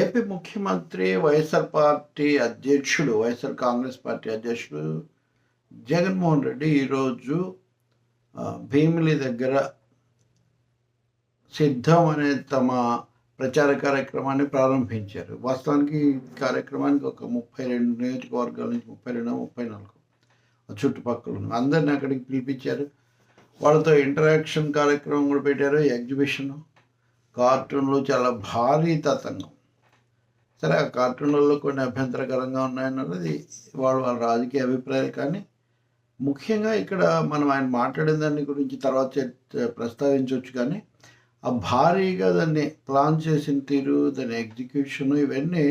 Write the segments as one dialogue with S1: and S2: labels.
S1: AP ముఖ్యమంత్రి YSR party అధ్యక్షుడు YSR Congress party అధ్యక్షుడు జగన్మోహన్ రెడ్డి ఈరోజు భీమిలి దగ్గర సిద్ధం అనే తమ ప్రచార కార్యక్రమాన్ని ప్రారంభించారు. వాస్తవానికి ఈ కార్యక్రమానికి ఒక ముప్పై రెండు నియోజకవర్గాల నుంచి ముప్పై రెండు ముప్పై నాలుగు చుట్టుపక్కల ఉన్న అందరిని అక్కడికి పిలిపించారు. వాళ్ళతో ఇంటరాక్షన్ కార్యక్రమం కూడా పెట్టారు ఎగ్జిబిషన్ కార్టూన్లు చాలా భారీ తతంగం. సరే ఆ కార్టూన్లలో కొన్ని అభ్యంతరకరంగా ఉన్నాయన్నది వాళ్ళ వాళ్ళ రాజకీయ అభిప్రాయాలు. కానీ ముఖ్యంగా ఇక్కడ మనం ఆయన మాట్లాడిన దాని గురించి తర్వాత ప్రస్తావించవచ్చు. కానీ ఆ భారీగా దాన్ని ప్లాన్ చేసిన తీరు దాని ఎగ్జిక్యూషన్ ఇవన్నీ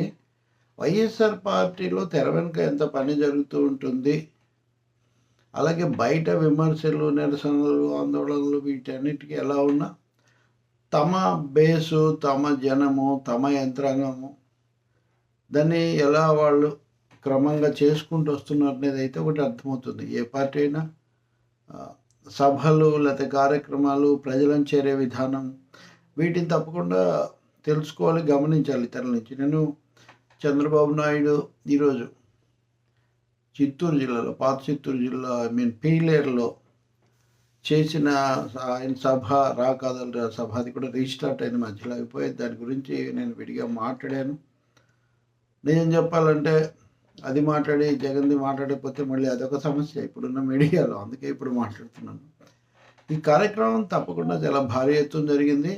S1: వైఎస్ఆర్ పార్టీలో తెర వెనుక ఎంత పని జరుగుతూ ఉంటుంది అలాగే బయట విమర్శలు నిరసనలు ఆందోళనలు వీటన్నిటికీ ఎలా ఉన్నా తమ బేసు తమ జనము తమ యంత్రాంగము దాన్ని ఎలా వాళ్ళు క్రమంగా చేసుకుంటూ వస్తున్నారు అనేది అయితే ఒకటి అర్థమవుతుంది. ఏ పార్టీ అయినా సభలు లేకపోతే కార్యక్రమాలు ప్రజలను చేరే విధానం వీటిని తప్పకుండా తెలుసుకోవాలి గమనించాలి ఇతరుల నుంచి. నేను చంద్రబాబు నాయుడు ఈరోజు చిత్తూరు జిల్లాలో పాత చిత్తూరు జిల్లా ఐ మీన్ పీలేరులో చేసిన ఆయన సభ రాకాదల సభ అది కూడా రీస్టార్ట్ అయింది మధ్యలో అయిపోయి దాని గురించి నేను విడిగా మాట్లాడాను. నిజం చెప్పాలంటే అది మాట్లాడి జగన్ది మాట్లాడకపోతే మళ్ళీ అదొక సమస్య. ఇప్పుడున్న మీడియాలో అందుకే ఇప్పుడు మాట్లాడుతున్నాను. ఈ కార్యక్రమం తప్పకుండా చాలా భారీ ఎత్తున జరిగింది.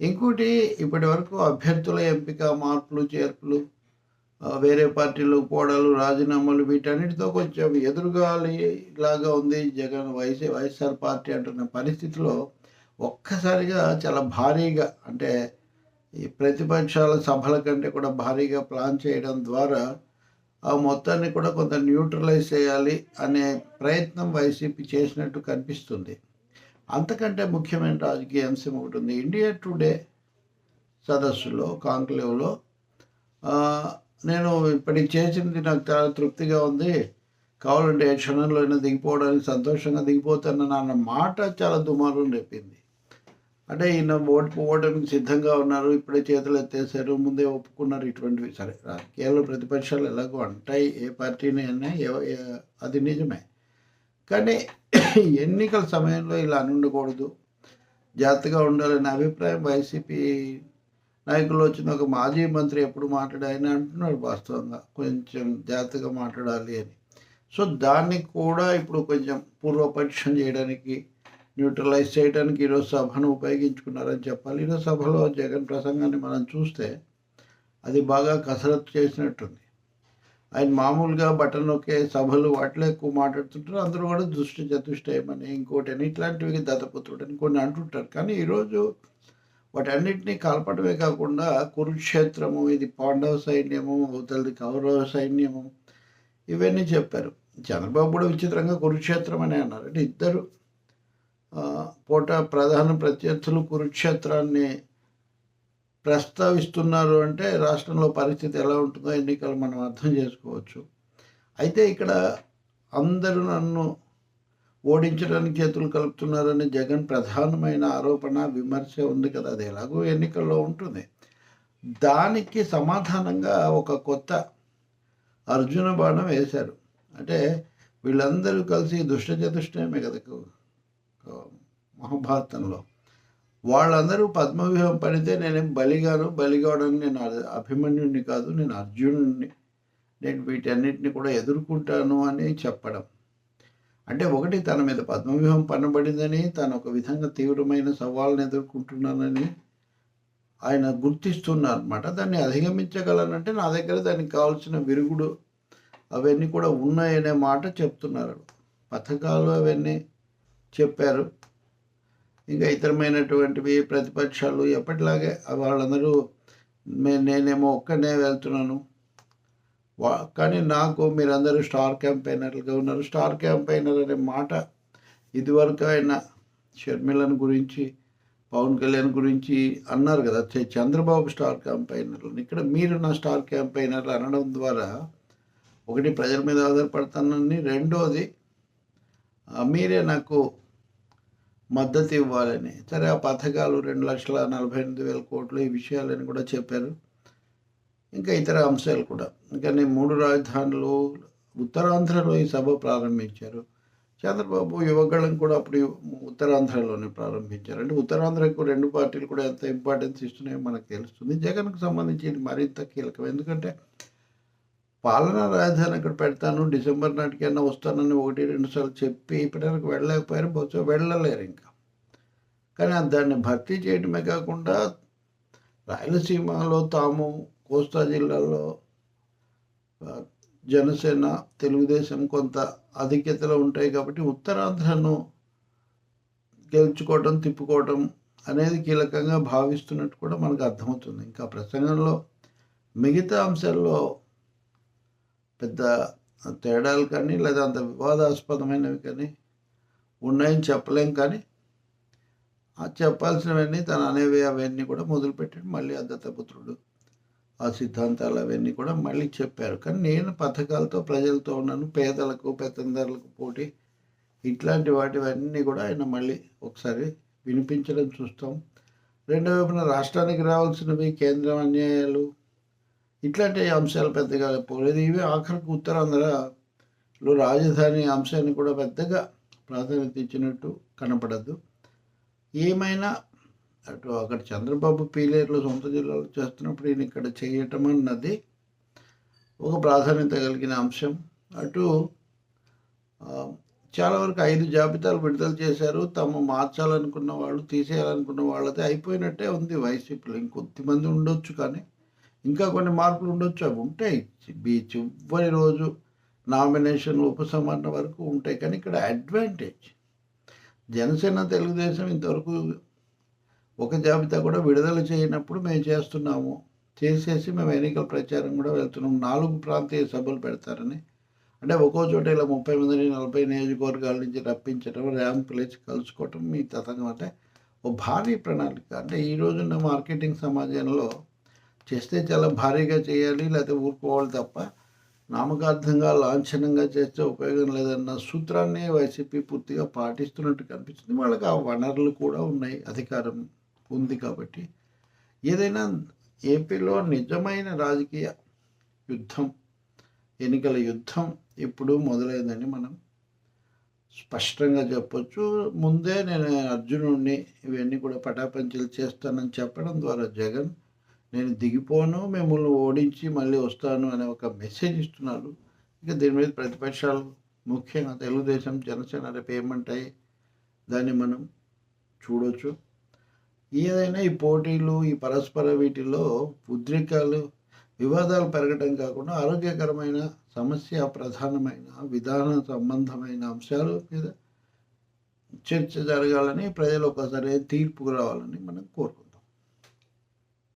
S1: ఇంకోటి ఇప్పటి వరకు అభ్యర్థుల ఎంపిక మార్పులు చేర్పులు వేరే పార్టీలు పోవడాలు రాజీనామాలు వీటన్నిటితో కొంచెం ఎదురుగాలి లాగా ఉంది. జగన్ వైసీ వైఎస్ఆర్ పార్టీ అంటున్న పరిస్థితిలో ఒక్కసారిగా చాలా భారీగా అంటే ఈ ప్రతిపక్షాల సభల కంటే కూడా భారీగా ప్లాన్ చేయడం ద్వారా ఆ మొత్తాన్ని కూడా కొంత న్యూట్రలైజ్ చేయాలి అనే ప్రయత్నం వైసీపీ చేసినట్టు కనిపిస్తుంది. అంతకంటే ముఖ్యమైన రాజకీయ అంశం ఒకటి ఉంది. ఇండియా టుడే సదస్సులో కాంక్లేవ్లో నేను ఇప్పటికి చేసింది నాకు చాలా తృప్తిగా ఉంది. కావాలంటే ఏ క్షణంలో అయినా దిగిపోవడానికి సంతోషంగా దిగిపోతానని అన్న మాట చాలా దుమారం రేపింది. అంటే ఈయన ఓటు ఓటమికి సిద్ధంగా ఉన్నారు ఇప్పుడే చేతులు ఎత్తేసారు ముందే ఒప్పుకున్నారు ఇటువంటివి. సరే రాజకీయాల్లో ప్రతిపక్షాలు ఎలాగో అంటాయి ఏ పార్టీని అయినా అది నిజమే. కానీ ఎన్నికల సమయంలో ఇలా అని ఉండకూడదు జాగ్రత్తగా ఉండాలనే అభిప్రాయం వైసీపీ నాయకులు వచ్చిన ఒక మాజీ మంత్రి ఎప్పుడు మాట్లాడాయని అంటున్నాడు వాస్తవంగా కొంచెం జాగ్రత్తగా మాట్లాడాలి అని. సో దాన్ని కూడా ఇప్పుడు కొంచెం పూర్వపక్షం చేయడానికి న్యూట్రలైజ్ చేయడానికి ఈరోజు సభను ఉపయోగించుకున్నారని చెప్పాలి. ఈరోజు సభలో జగన్ ప్రసంగాన్ని మనం చూస్తే అది బాగా కసరత్తు చేసినట్టుంది. ఆయన మామూలుగా బటన్ ఒకే సభలు వాటిలో ఎక్కువ మాట్లాడుతుంటారు. అందరూ కూడా దృష్టి చతుష్టయమని ఇంకోటి అని ఇట్లాంటివి దత్తపుత్రుడని కొన్ని అంటుంటారు. కానీ ఈరోజు వాటన్నిటినీ కలపడమే కాకుండా కురుక్షేత్రము ఇది పాండవ సైన్యము అవతలది కౌరవ సైన్యము ఇవన్నీ చెప్పారు. చంద్రబాబు కూడా విచిత్రంగా కురుక్షేత్రం అని అన్నారు. అంటే ఇద్దరు పూట ప్రధాన ప్రత్యర్థులు కురుక్షేత్రాన్ని ప్రస్తావిస్తున్నారు అంటే రాష్ట్రంలో పరిస్థితి ఎలా ఉంటుందో ఎన్నికలు మనం అర్థం చేసుకోవచ్చు. అయితే ఇక్కడ అందరూ నన్ను ఓడించడానికి చేతులు కలుపుతున్నారని జగన్ ప్రధానమైన ఆరోపణ విమర్శ ఉంది కదా. అది ఎలాగో ఎన్నికల్లో ఉంటుంది. దానికి సమాధానంగా ఒక కొత్త అర్జున బాణం వేశారు. అంటే వీళ్ళందరూ కలిసి దుష్ట కదా. మహాభారతంలో. వాళ్ళందరూ పద్మవ్యూహం పడితే నేనేం బలిగాను బలిగాడని నేను అభిమన్యుడిని కాదు నేను అర్జునుడిని నేను వీటన్నిటిని కూడా ఎదుర్కొంటాను అని చెప్పడం. అంటే ఒకటి తన మీద పద్మవ్యూహం పనబడిందని తను ఒక విధంగా తీవ్రమైన సవాళ్ళను ఎదుర్కొంటున్నానని ఆయన గుర్తిస్తున్నారు అనమాట దాన్ని అధిగమించగలనంటే నా దగ్గర దానికి కావాల్సిన విరుగుడు అవన్నీ కూడా ఉన్నాయనే మాట చెప్తున్నారు. పథకాలు అవన్నీ చెప్పారు. ఇంకా ఇతరమైనటువంటివి ప్రతిపక్షాలు ఎప్పటిలాగే వాళ్ళందరూ నేనేమో ఒక్కనే వెళ్తున్నాను. వా కానీ నాకు మీరందరూ స్టార్ క్యాంపైనర్లుగా ఉన్నారు. స్టార్ క్యాంపైనర్ అనే మాట ఇదివరకు ఆయన షర్మిలను గురించి పవన్ కళ్యాణ్ గురించి అన్నారు కదా. చ- చంద్రబాబు స్టార్ క్యాంపైనర్లు ఇక్కడ మీరు నా స్టార్ క్యాంపైనర్లు అనడం ద్వారా ఒకటి ప్రజల మీద ఆధారపడతానని రెండోది మీరే నాకు మద్దతు ఇవ్వాలని. సరే ఆ పథకాలు రెండు లక్షల నలభై ఎనిమిది వేల కోట్లు ఈ విషయాలని కూడా చెప్పారు. ఇంకా ఇతర అంశాలు కూడా. ఇంకా నేను మూడు రాజధానులు ఉత్తరాంధ్రలో ఈ సభ ప్రారంభించారు. చంద్రబాబు యువగళం కూడా అప్పుడు ఉత్తరాంధ్రలోనే ప్రారంభించారు. అంటే ఉత్తరాంధ్రకు రెండు పార్టీలు కూడా ఎంత ఇంపార్టెన్స్ ఇస్తున్నాయో మనకు తెలుస్తుంది. జగన్కు సంబంధించి మరింత కీలకం. ఎందుకంటే పాలనా రాజధాని అక్కడ పెడతాను డిసెంబర్ నాటికైనా వస్తానని ఒకటి రెండు సార్లు చెప్పి ఇప్పటివరకు వెళ్ళలేకపోయారు బహుశా వెళ్ళలేరు ఇంకా. కానీ దాన్ని భర్తీ చేయడమే కాకుండా రాయలసీమలో తాము కోస్తా జిల్లాలో జనసేన తెలుగుదేశం కొంత ఆధిక్యతలో ఉంటాయి కాబట్టి ఉత్తరాంధ్రను గెలుచుకోవటం తిప్పుకోవటం అనేది కీలకంగా భావిస్తున్నట్టు కూడా మనకు అర్థమవుతుంది. ఇంకా ప్రసంగంలో మిగతా అంశాల్లో పెద్ద తేడాలు కానీ లేదా అంత వివాదాస్పదమైనవి కానీ ఉన్నాయని చెప్పలేం కానీ ఆ చెప్పాల్సినవన్నీ తను అనేవి అవన్నీ కూడా మొదలుపెట్టాడు. మళ్ళీ ఆ దత్తపుత్రుడు ఆ సిద్ధాంతాలు అవన్నీ కూడా మళ్ళీ చెప్పారు. కానీ నేను పథకాలతో ప్రజలతో ఉన్నాను. పేదలకు పెత్తందారులకు పోటీ ఇట్లాంటి వాటివన్నీ కూడా ఆయన మళ్ళీ ఒకసారి వినిపించడం చూస్తాం. రెండో వైపున రాష్ట్రానికి రావాల్సినవి కేంద్రం అన్యాయాలు ఇట్లాంటి అంశాలు పెద్దగా పోలేదు ఇవి ఆఖరికి ఉత్తరాంధ్రలో రాజధాని అంశాన్ని కూడా పెద్దగా ప్రాధాన్యత ఇచ్చినట్టు కనపడద్దు. ఏమైనా అటు అక్కడ చంద్రబాబు పీలేరులో సొంత జిల్లాలో చేస్తున్నప్పుడు ఈయన ఇక్కడ చేయటం అన్నది ఒక ప్రాధాన్యత కలిగిన అంశం. అటు చాలా వరకు ఐదు జాబితాలు విడుదల చేశారు. తాము మార్చాలనుకున్న వాళ్ళు తీసేయాలనుకున్న వాళ్ళది అయిపోయినట్టే ఉంది. వైసీపీలో ఇంకొద్దిమంది ఉండొచ్చు కానీ ఇంకా కొన్ని మార్పులు ఉండొచ్చు అవి ఉంటాయి. బీ చివరి రోజు నామినేషన్ ఉపసంహరణ వరకు ఉంటాయి. కానీ ఇక్కడ అడ్వాంటేజ్. జనసేన తెలుగుదేశం ఇంతవరకు ఒక జాబితా కూడా విడుదల చేయనప్పుడు మేము చేస్తున్నాము. చేసేసి మేము ఎన్నికల ప్రచారం కూడా వెళ్తున్నాం నాలుగు ప్రాంతీయ సభలు పెడతారని. అంటే ఒక్కో చోట ఇలా ముప్పై మందిని నలభై నియోజకవర్గాల నుంచి రప్పించడం ర్యాంపులు ఇచ్చి కలుసుకోవటం మీ తతంగం అంటే ఓ భారీ ప్రణాళిక. అంటే ఈ రోజున్న మార్కెటింగ్ సమాజంలో చేస్తే చాలా భారీగా చేయాలి లేకపోతే ఊరుకోవాలి తప్ప నామకార్థంగా లాంఛనంగా చేస్తే ఉపయోగం లేదన్న సూత్రాన్ని వైసీపీ పూర్తిగా పాటిస్తున్నట్టు కనిపిస్తుంది. వాళ్ళకి ఆ వనరులు కూడా ఉన్నాయి అధికారం ఉంది కాబట్టి. ఏదైనా ఏపీలో నిజమైన రాజకీయ యుద్ధం ఎన్నికల యుద్ధం ఇప్పుడు మొదలైందని మనం స్పష్టంగా చెప్పొచ్చు. ముందే నేను అర్జునుడిని ఇవన్నీ కూడా పటాపంచలు చేస్తానని చెప్పడం ద్వారా జగన్ నేను దిగిపోను మిమ్మల్ని ఓడించి మళ్ళీ వస్తాను అనే ఒక మెసేజ్ ఇస్తున్నారు ఇక దీని మీద ప్రతిపక్షాలు ముఖ్యంగా తెలుగుదేశం జనసేన రేపు ఏమంటాయి దాన్ని మనం చూడవచ్చు ఏదైనా ఈ పోటీలు ఈ పరస్పర వీటిలో ఉద్రికాలు వివాదాలు పెరగడం కాకుండా ఆరోగ్యకరమైన సమస్య ప్రధానమైన విధాన సంబంధమైన అంశాల మీద చర్చ జరగాలని ప్రజలు ఒకసారి తీర్పుకు రావాలని మనం కోరుకుంటాం